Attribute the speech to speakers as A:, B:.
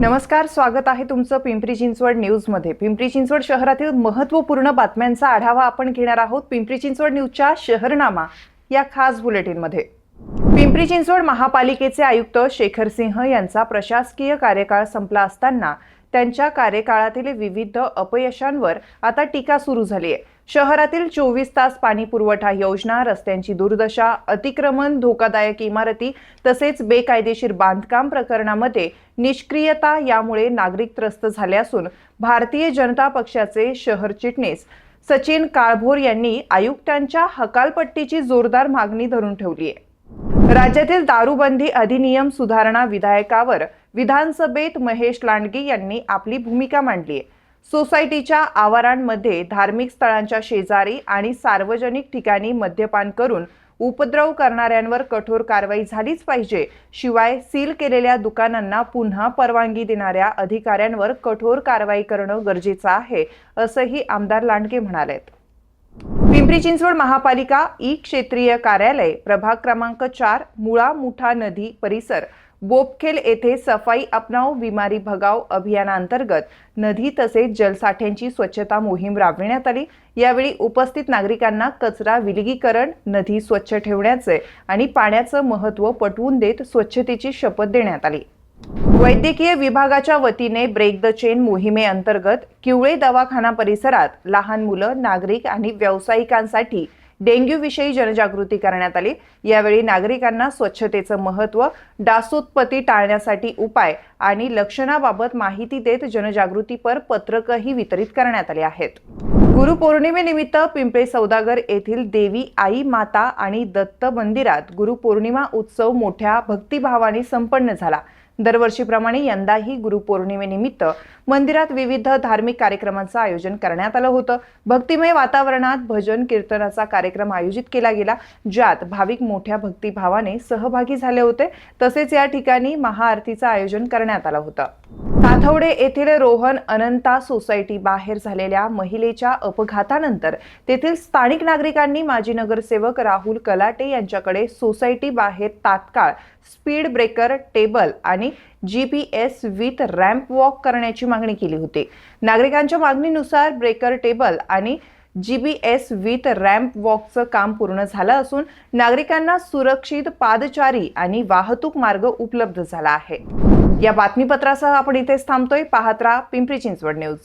A: नमस्कार स्वागत आहे तुमचं पिंपरी चिंचवड न्यूजमध्ये. पिंपरी चिंचवड शहरातील महत्त्वपूर्ण बातम्यांचा आढावा आपण घेणार आहोत पिंपरी चिंचवड न्यूजच्या शहरनामा या खास बुलेटिनमध्ये. पिंपरी चिंचवड महापालिकेचे आयुक्त शेखर सिंह यांचा प्रशासकीय कार्यकाळ संपला असताना त्यांच्या कार्यकाळातील विविध अपयशांवर आता टीका सुरू झाली आहे. शहरातील चोवीस तास पाणी पुरवठा योजना रस्त्यांची दुर्दशा अतिक्रमण धोकादायक इमारती तसेच बेकायदेशीर बांधकाम प्रकरणामध्ये निष्क्रियता यामुळे नागरिक त्रस्त झाले असून भारतीय जनता पक्षाचे शहर चिटणीस सचिन काळभोर यांनी आयुक्तांच्या हकालपट्टीची जोरदार मागणी धरून ठेवली आहे. राज्यातील दारूबंदी अधिनियम सुधारणा विधायकावर विधानसभेत महेश लांडगे यांनी आपली भूमिका मांडली. आहे सोसायटीच्या आवारांमध्ये धार्मिक स्थळांच्या शेजारी आणि सार्वजनिक ठिकाणी मद्यपान करून उपद्रव करणाऱ्यांवर कठोर कारवाई झालीच पाहिजे. शिवाय सील केलेल्या दुकानांना पुन्हा परवानगी देणाऱ्या अधिकाऱ्यांवर कठोर कारवाई करणं गरजेचं आहे असंही आमदार लांडगे म्हणालेत. पिंपरी चिंचवड महापालिका ई क्षेत्रीय कार्यालय प्रभाग क्रमांक चार मुळा मुठा नदी परिसर बोपखेल येथे सफाई अपनाव बिमारी भगाव अभियानांतर्गत नदी तसेच जलसाठ्यांची स्वच्छता मोहीम राबविण्यात आली. यावेळी उपस्थित नागरिकांना कचरा विलगीकरण नदी स्वच्छ ठेवण्याचे आणि पाण्याचं महत्त्व पटवून देत स्वच्छतेची शपथ देण्यात आली. वैद्यकीय विभागाच्या वतीने ब्रेक द चेन मोहिमेअंतर्गत किवळे दवाखाना परिसरात लहान मुलं नागरिक आणि व्यावसायिकांसाठी डेंग्यूविषयी जनजागृती करण्यात आली. यावेळी नागरिकांना स्वच्छतेचं महत्त्व डासोत्पत्ती टाळण्यासाठी उपाय आणि लक्षणाबाबत माहिती देत जनजागृतीपर पत्रकही वितरित करण्यात आले आहेत. गुरुपौर्णिमेनिमित्त पिंपळे सौदागर येथील देवी आई माता आणि दत्त मंदिरात गुरुपौर्णिमा उत्सव मोठ्या भक्तिभावाने संपन्न झाला. दरवर्षीप्रमाणे यंदाही गुरुपौर्णिमेनिमित्त मंदिरात विविध धार्मिक कार्यक्रमांचं आयोजन करण्यात आलं होतं. भक्तिमय वातावरणात भजन कीर्तनाचा कार्यक्रम आयोजित केला गेला ज्यात भाविक मोठ्या भक्तिभावाने सहभागी झाले होते. तसेच या ठिकाणी महाआरतीचं आयोजन करण्यात आलं होतं. ताथवडे येथील रोहन अनंता सोसायटी बाहेर झालेल्या महिलेच्या अपघातानंतर तेथील स्थानिक नागरिकांनी माजी नगरसेवक राहुल कलाटे यांच्याकडे सोसायटी बाहेर तात्काळ स्पीड ब्रेकर टेबल आणि G P S with ramp walk करण्याची मागणी केली होती. नागरिकांच्या मागणीनुसार ब्रेकर टेबल आणि G B S with ramp वॉकचं काम पूर्ण झालं असून नागरिकांना सुरक्षित पादचारी आणि वाहतूक मार्ग उपलब्ध झाला आहे. या बातमीपत्रासह आपण इथेच थांबतोय. पाहत राहा पिंपरी चिंचवड न्यूज.